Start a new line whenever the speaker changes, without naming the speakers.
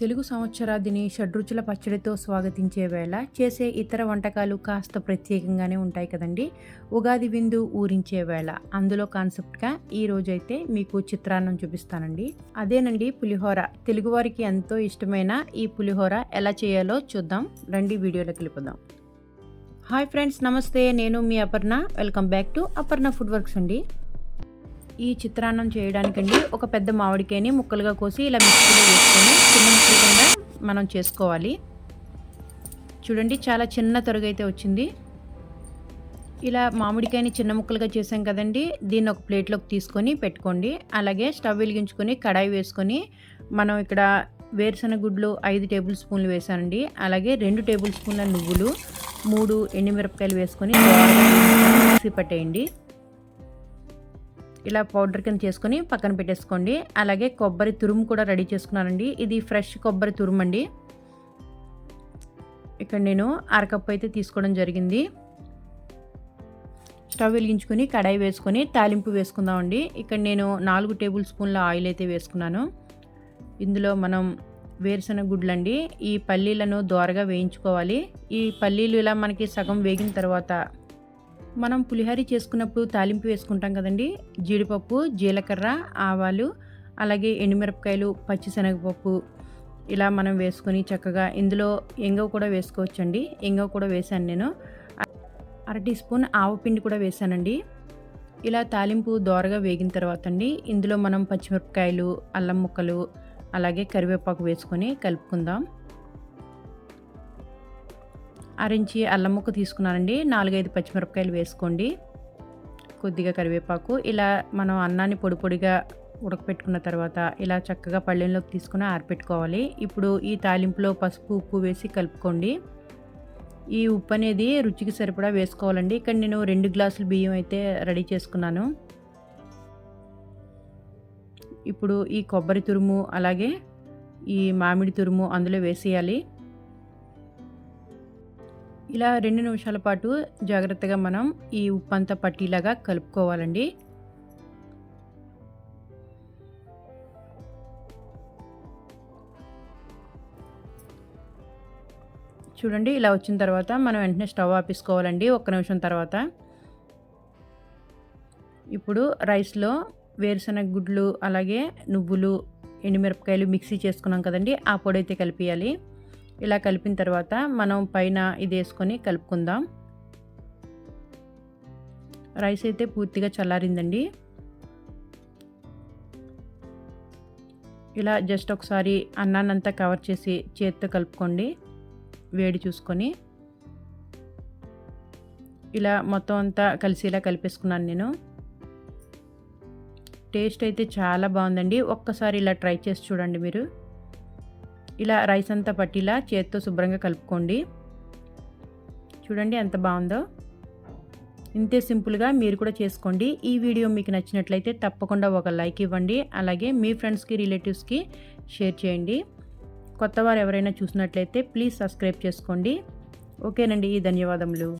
తెలుగు సంవత్సరాదిని షడ్రుచుల పచ్చడితో స్వాగతించే వేళ చేసే ఇతర వంటకాలు కాస్త ప్రత్యేకంగానే ఉంటాయి కదండి. ఉగాది విందు ఊరించే వేళ. అందులో కాన్సెప్ట్గా ఈ రోజైతే మీకు చిత్రాన్నం చూపిస్తానండి. అదేనండి పులిహోర. తెలుగువారికి ఎంతో ఇష్టమైన ఈ పులిహోర ఎలా చేయాలో చూద్దాం. రండి వీడియోలోకి వెళ్ళిపోదాం. హాయ్ ఫ్రెండ్స్ నమస్తే. నేను మీ Aparna. Welcome back to Aparna food works అండి. ఈ చిత్రాన్నం చేయడానికండి ఒక పెద్ద మామిడికాయని ముక్కలుగా కోసి ఇలా మిక్సీలో వేసుకొని చిన్న ముక్కలుగా మనం చేసుకోవాలి. చూడండి చాలా చిన్న తొరగైతే వచ్చింది. ఇలా మామిడికాయని చిన్న ముక్కలుగా చేసాం కదండి. దీన్ని ఒక ప్లేట్లోకి తీసుకొని పెట్టుకోండి. అలాగే స్టవ్ వెలిగించుకొని కడాయి వేసుకొని మనం ఇక్కడ వేరుశెనగ గుడ్లు ఐదు టేబుల్ స్పూన్లు వేసానండి అలాగే రెండు టేబుల్ స్పూన్ల నువ్వులు మూడు ఎండుమిరపకాయలు వేసుకొని మిక్సీ పట్టేయండి. ఇలా పౌడర్ కింద చేసుకొని పక్కన పెట్టేసుకోండి. అలాగే కొబ్బరి తురుము కూడా రెడీ చేసుకున్నానండి. ఇది ఫ్రెష్ కొబ్బరి తురుము అండి ఇక్కడ నేను అరకప్పు అయితే తీసుకోవడం జరిగింది. స్టవ్ వెలిగించుకొని కడాయి వేసుకొని తాలింపు వేసుకుందామండి. ఇక్కడ నేను నాలుగు టేబుల్ స్పూన్ల ఆయిల్ అయితే వేసుకున్నాను. ఇందులో మనం వేరుశనగ గుడ్లండి ఈ పల్లీలను దోరగా వేయించుకోవాలి. ఈ పల్లీలు ఇలా మనకి సగం వేగిన తర్వాత మనం పులిహోర చేసుకున్నప్పుడు తాలింపు వేసుకుంటాం కదండి. జీడిపప్పు జీలకర్ర ఆవాలు అలాగే ఎండుమిరపకాయలు పచ్చిశనగపప్పు ఇలా మనం వేసుకొని చక్కగా ఇందులో ఎంగవ కూడా వేసుకోవచ్చండి. ఎంగవ కూడా వేసాను నేను. అర టీ స్పూన్ ఆవపిండి కూడా వేసానండి ఇలా తాలింపు దోరగా వేగిన తర్వాత అండి ఇందులో మనం పచ్చిమిరపకాయలు అల్లం ముక్కలు అలాగే కరివేపాకు వేసుకొని కలుపుకుందాం. అరించి అల్లం ముక్క తీసుకున్నానండి. నాలుగైదు పచ్చిమిరపకాయలు వేసుకోండి. కొద్దిగా కరివేపాకు. ఇలా మనం అన్నాన్ని పొడి పొడిగా ఉడకపెట్టుకున్న తర్వాత ఇలా చక్కగా పళ్ళెంలోకి తీసుకుని ఆరపెట్టుకోవాలి. ఇప్పుడు ఈ తాలింపులో పసుపు ఉప్పు వేసి కలుపుకోండి. ఈ ఉప్పు అనేది రుచికి సరిపడా వేసుకోవాలండి. ఇక్కడ నేను రెండు గ్లాసులు బియ్యం అయితే రెడీ చేసుకున్నాను. ఇప్పుడు ఈ కొబ్బరి తురుము అలాగే ఈ మామిడి తురుము అందులో వేసేయాలి. ఇలా రెండు నిమిషాల పాటు జాగ్రత్తగా మనం ఈ ఉప్పు అంతా పట్టిలాగా కలుపుకోవాలండి. చూడండి ఇలా వచ్చిన తర్వాత మనం వెంటనే స్టవ్ ఆపేసుకోవాలండి ఒక్క నిమిషం తర్వాత. ఇప్పుడు రైస్లో వేరుశనగ గుడ్లు అలాగే నువ్వులు ఎండుమిరపకాయలు మిక్సీ చేసుకున్నాం కదండి ఆ పొడి అయితే కలిపియాలి. ఇలా కలిపిన తర్వాత మనం పైన ఇది వేసుకొని కలుపుకుందాం. రైస్ అయితే పూర్తిగా చల్లారిందండి. ఇలా జస్ట్ ఒకసారి అన్నాన్నంతా కవర్ చేసి చేత్తో కలుపుకోండి. వేడి చూసుకొని. ఇలా మొత్తం అంతా కలిసేలా కలిపేసుకున్నాను నేను. టేస్ట్ అయితే చాలా బాగుందండి. ఒక్కసారి ఇలా ట్రై చేసి చూడండి మీరు. ఇలా రైస్ అంతా పట్టిలా చేతితో శుభ్రంగా కలుపుకోండి. చూడండి ఎంత బాగుందో. ఇంతే సింపుల్గా మీరు కూడా చేసుకోండి. ఈ వీడియో మీకు నచ్చినట్లయితే తప్పకుండా ఒక లైక్ ఇవ్వండి. అలాగే మీ ఫ్రెండ్స్కి రిలేటివ్స్కి షేర్ చేయండి. కొత్తవారు ఎవరైనా చూసినట్లయితే ప్లీజ్ సబ్స్క్రైబ్ చేసుకోండి. ఓకేనండి ధన్యవాదములు.